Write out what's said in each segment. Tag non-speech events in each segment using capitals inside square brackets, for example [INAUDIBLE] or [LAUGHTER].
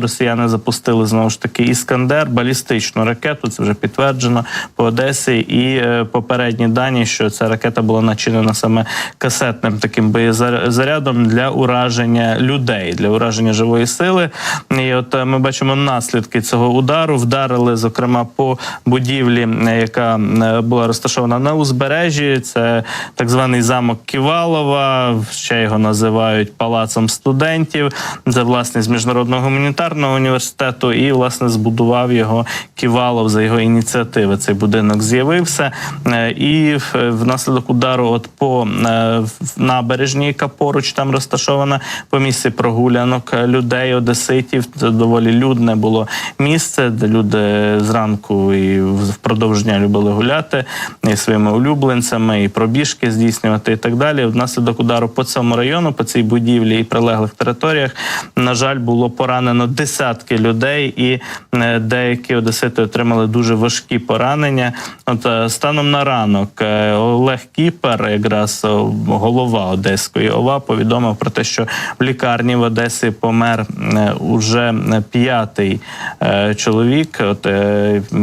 Росіяни запустили знову ж таки іскандер, балістичну ракету. Це вже підтверджено по Одесі. І е, попередні дані, що ця ракета була начинена саме касетним таким боєзарядом для ураження людей, для ураження живої сили. І от е, ми бачимо наслідки цього удару. Вдарили зокрема по будівлі, е, яка була розташована на узбережжі. Це так званий замок Ківалова. Ще його називають палацом студентів. Це власність міжнародного гуманітарного університету, і власне збудував його Ківалов за його ініціативи. Цей будинок з'явився, Е, і внаслідок удару, от по е, в набережній, яка поруч там розташована, по місці прогулянок людей, одеситів. Це доволі людне було місце, де люди зранку і впродовж дня любили гуляти і своїми улюбленцями, і пробіжки здійснювати, і так далі. Внаслідок удару по цьому району, по цій будівлі і прилеглих територіях, на жаль, було поранено десятки людей, і е, деякі одесити отримали дуже важкі поранення. От е, станом на ранок е, Олег Кіпер, якраз голова Одеської ОВА, повідомив про те, що в лікарні в Одесі помер уже п'ятий чоловік. От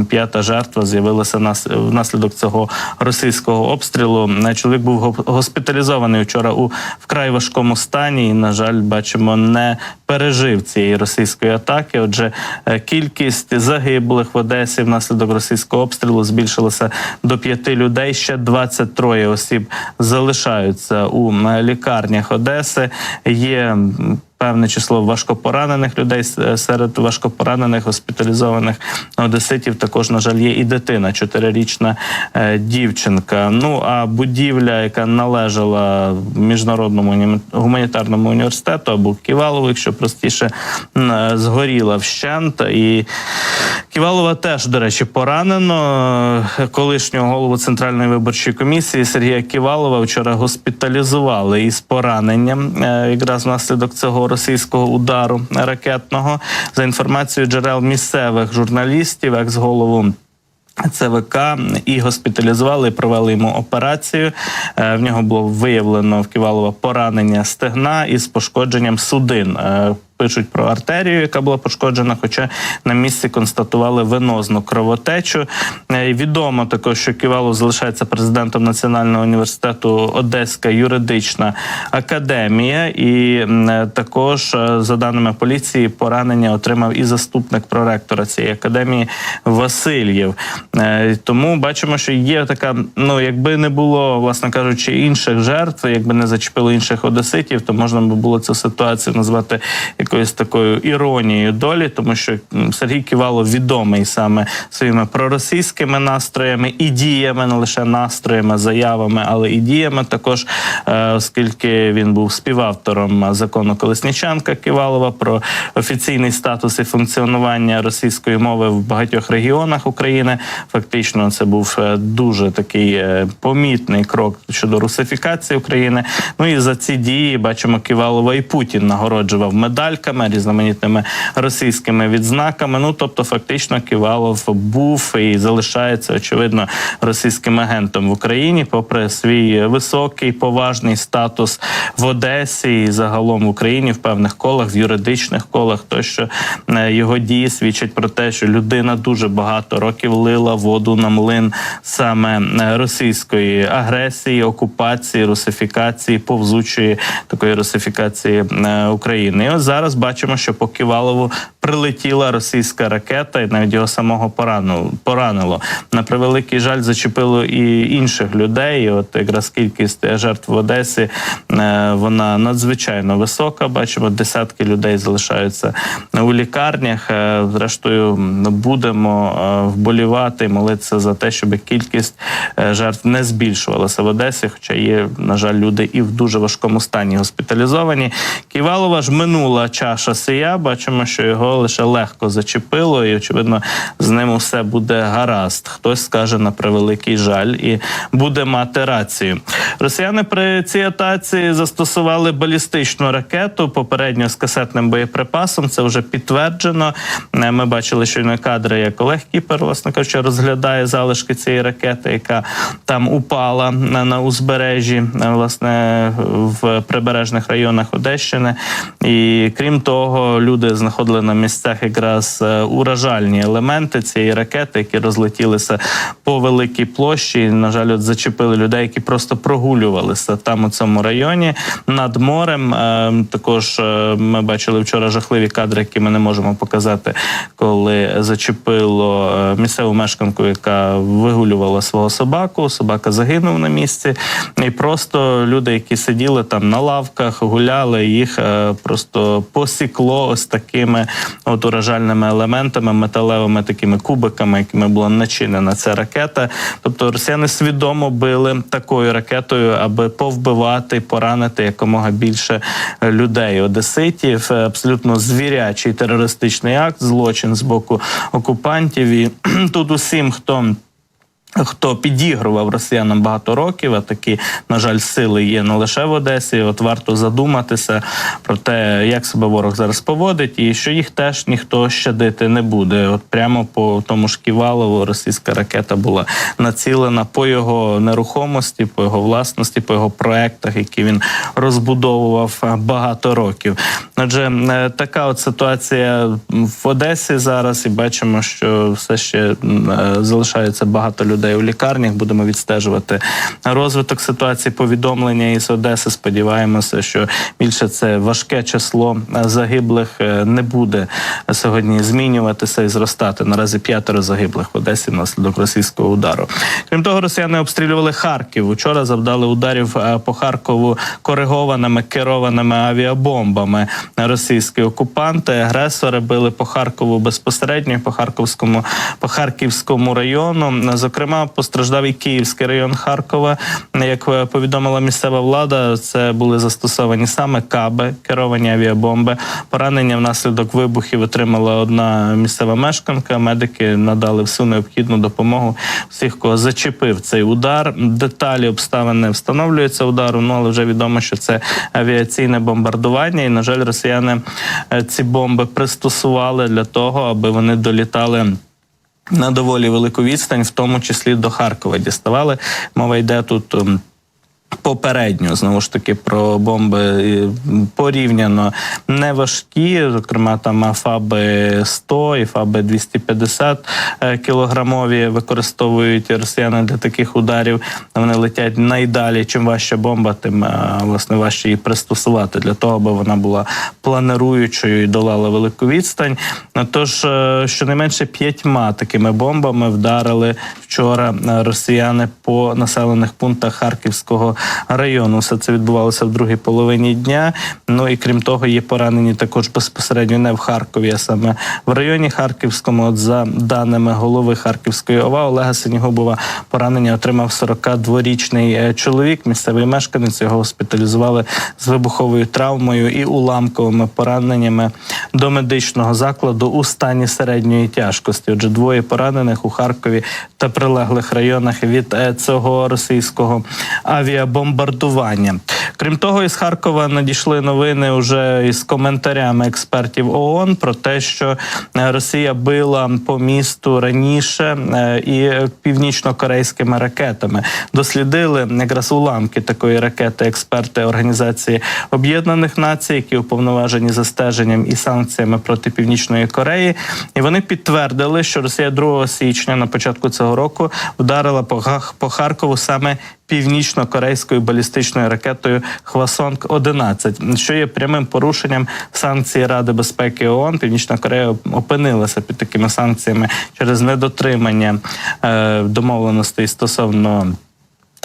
п'ята жертва з'явилася нас внаслідок цього російського обстрілу. Чоловік був го- госпіталізований вчора у вкрай важкому стані. І, на жаль, бачимо, не пережив цієї російської атаки. Отже, е, кількість загиблих в Одесі внаслідок російського обстрілу збільшилася до п'яти людей. Ще 23 осіб залишаються у лікарнях Одеси. Є Певне число важкопоранених людей серед важкопоранених госпіталізованих одеситів. Також на жаль є і дитина, чотирирічна е, дівчинка. Ну а будівля, яка належала міжнародному гуманітарному університету або Ківалову, якщо простіше, е, згоріла вщент. І Ківалова теж, до речі, поранено. Е, Колишнього голову центральної виборчої комісії Сергія Ківалова вчора госпіталізували із пораненням, е, якраз внаслідок цього російського удару ракетного. За інформацією джерел місцевих журналістів, екс-голову. ЦВК і госпіталізували, і провели йому операцію. Е, В нього було виявлено в Ківалова поранення стегна із пошкодженням судин. Пишуть про артерію, яка була пошкоджена, хоча на місці констатували венозну кровотечу. Е, Відомо також, що Ківалов залишається президентом Національного університету Одеська юридична академія, і е, також, е, за даними поліції, поранення отримав і заступник проректора цієї академії Васильєв. Тому бачимо, що є така. Ну, якби не було, власне кажучи, інших жертв, якби не зачепило інших одеситів, то можна би було цю ситуацію назвати якоюсь такою іронією долі, тому що Сергій Ківалов відомий саме своїми проросійськими настроями і діями, не лише настроями, заявами, але і діями також, е, оскільки він був співавтором закону Колесніченка Ківалова про офіційний статус і функціонування російської мови в багатьох регіонах України. Фактично, це був е, дуже такий е, помітний крок щодо русифікації України. Ну і за ці дії бачимо Ківалова і Путін нагороджував медальками, різноманітними російськими відзнаками. Ну тобто, фактично, Ківалов був і залишається очевидно російським агентом в Україні, попри свій високий поважний статус в Одесі і загалом в Україні в певних колах, в юридичних колах, тощо е, його дії свідчать про те, що людина дуже багато років лила воду на млин саме е, російської агресії, окупації, русифікації, повзучої такої русифікації е, України. І ось зараз бачимо, що по Ківалову прилетіла російська ракета, і навіть його самого поранило. поранило. На превеликий жаль, зачепило і інших людей. І от якраз кількість жертв в Одесі е, вона надзвичайно висока. Бачимо, десятки людей залишаються у лікарнях. Е, Зрештою, будемо е, вболівати молитися за те, щоб кількість жертв не збільшувалася в Одесі. Хоча є, на жаль, люди і в дуже важкому стані госпіталізовані. Ківалова ж минула чаша сия. Бачимо, що його лише легко зачепило, і очевидно, з ним усе буде гаразд. Хтось скаже на превеликий жаль і буде мати рацію. Росіяни при цій атаці застосували балістичну ракету попередньо з касетним боєприпасом. Це вже підтверджено. Е, Ми бачили щойно кадри, як Олег Кіпер, власне кажучи, розглядає залишки цієї ракети, яка там упала на, на узбережжі, е, власне, в прибережних районах Одещини. І крім того, люди знаходили на місцях якраз е, уражальні елементи цієї ракети, які розлетілися по великій площі. І, на жаль, от зачепили людей, які просто прогулювалися там у цьому районі над морем. Е, Також е, ми бачили вчора жахливі кадри, які ми не можемо показати, коли зачепило місцеву мешканку, яка вигулювала свого собаку. Собака загинув на місці, і просто люди, які сиділи там на лавках, гуляли, їх просто посікло ось такими от уражальними елементами, металевими такими кубиками, якими була начинена ця ракета. Тобто росіяни свідомо били такою ракетою, аби повбивати, поранити якомога більше людей. Одеситів Е, абсолютно звірячий терористичний акт, злочин з боку окупантів. І [CLEARS THROAT] тут усім, хто Хто підігрував росіянам багато років, а такі, на жаль, сили є не лише в Одесі. От варто задуматися про те, як себе ворог зараз поводить, і що їх теж ніхто щадити не буде. От прямо по тому ж Ківалову російська ракета була націлена по його нерухомості, по його власності, по його проектах, які він розбудовував е, багато років. Отже, е, така от ситуація в Одесі зараз, і бачимо, що все ще е, залишається багато людей у лікарнях. Будемо відстежувати розвиток ситуації. Повідомлення із Одеси. Сподіваємося, що більше це важке число загиблих е, не буде сьогодні змінюватися і зростати. Наразі п'ятеро загиблих в Одесі внаслідок російського удару. Крім того, росіяни обстрілювали Харків. Учора завдали ударів е, по Харкову коригованими керованими авіабомбами. Російські окупанти, агресори били по Харкову безпосередньо по Харківському по Харківському району. Зокрема, постраждав і Київський район Харкова. Як повідомила місцева влада, це були застосовані саме каби, керовані авіабомби. Поранення внаслідок вибухів отримала одна місцева мешканка. Медики надали всю необхідну допомогу всіх, кого зачепив цей удар. Деталі обставини встановлюються удару. Ну але вже відомо, що це авіаційне бомбардування, і на жаль, росіяни е, ці бомби пристосували для того, аби вони долітали. На доволі велику відстань, в тому числі до Харкова діставали. Мова йде тут ем, попередньо знову ж таки про бомби порівняно не важкі. Зокрема, там фаби 100 і фаби 250 е, кілограмові використовують росіяни для таких ударів. Вони летять найдалі. Чим важча бомба, тим е, власне важче її пристосувати для того, аби вона була планируючою і долала велику відстань. Тож е, щонайменше п'ятьма такими бомбами вдарили вчора росіяни по населених пунктах Харківського району. Все це відбувалося в другій половині дня. Ну і крім того, є поранені також безпосередньо не в Харкові, а саме в районі Харківському. От за даними голови Харківської ОВА Олега Синігубова, поранення отримав 42-річний е, чоловік. Місцевий мешканець його госпіталізували з вибуховою травмою і уламковими пораненнями до медичного закладу у стані середньої тяжкості. Отже, двоє поранених у Харкові та прилеглих районах від е, цього російського авіабомбардування. Крім того, із Харкова надійшли новини вже із коментарями експертів ООН про те, що е, Росія била по місту раніше е, і північно-корейськими ракетами. Дослідили якраз уламки такої ракети експерти Організації Об'єднаних Націй, які уповноважені за стеженням і санкціями проти Північної Кореї. І вони підтвердили, що Росія 2 січня на початку цього року вдарила по Харкову саме північно-корейською балістичною ракетою Хвасонг 11 що є прямим порушенням санкцій Ради безпеки ООН. Північна Корея опинилася під такими санкціями через недотримання е, домовленостей стосовно.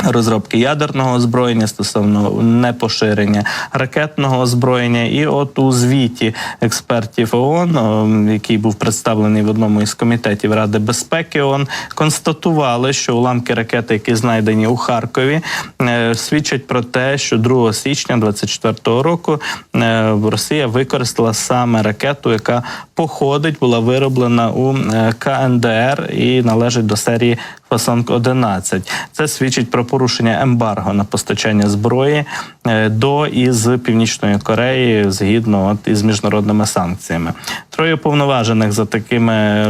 Розробки ядерного озброєння стосовно непоширення ракетного озброєння, і от у звіті експертів ООН, який був представлений в одному із комітетів Ради безпеки ООН, констатували, що уламки ракети, які знайдені у Харкові, е, свідчать про те, що 2 січня 24-го року е, Росія використала саме ракету, яка походить, була вироблена у е, КНДР і належить до серії Фасонг 11 Це свідчить про порушення ембарго на постачання зброї е, до і з Північної Кореї згідно от із міжнародними санкціями. Троє повноважених за такими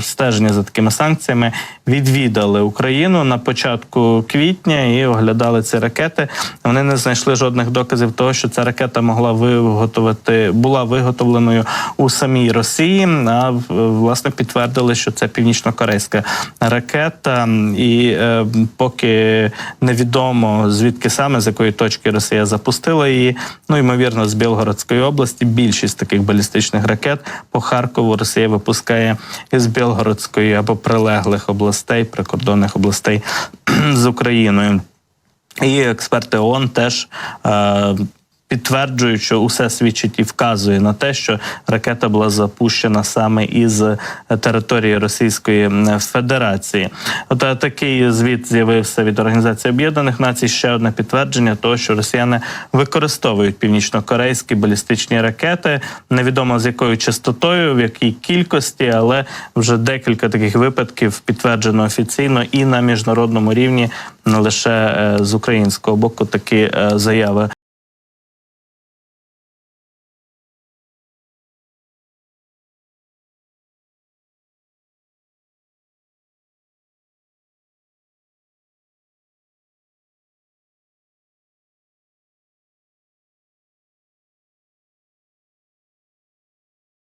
стеження за такими санкціями відвідали Україну на початку квітня і оглядали ці ракети. Вони не знайшли жодних доказів того, що ця ракета могла виготовити, була виготовленою у самій Росії. А власне підтвердили, що це північно-корейська ракета, і е, поки невідомо звідки саме з якої точки Росія запустила її. Ну ймовірно, з Білгородської області. Більшість таких балістичних ракет по Харкову Росія випускає із Білгородської або прилеглих областей, прикордонних областей [CLEARS THROAT] з Україною. І експерти ООН теж е, підтверджують, що усе свідчить і вказує на те, що ракета була запущена саме із е, території Російської Федерації. От е, такий звіт з'явився від Організації Об'єднаних Націй. Ще одне підтвердження того, що росіяни використовують північно-корейські балістичні ракети. Невідомо з якою частотою, в якій кількості, але вже декілька таких випадків підтверджено офіційно і на міжнародному рівні, не лише е, з українського боку такі заяви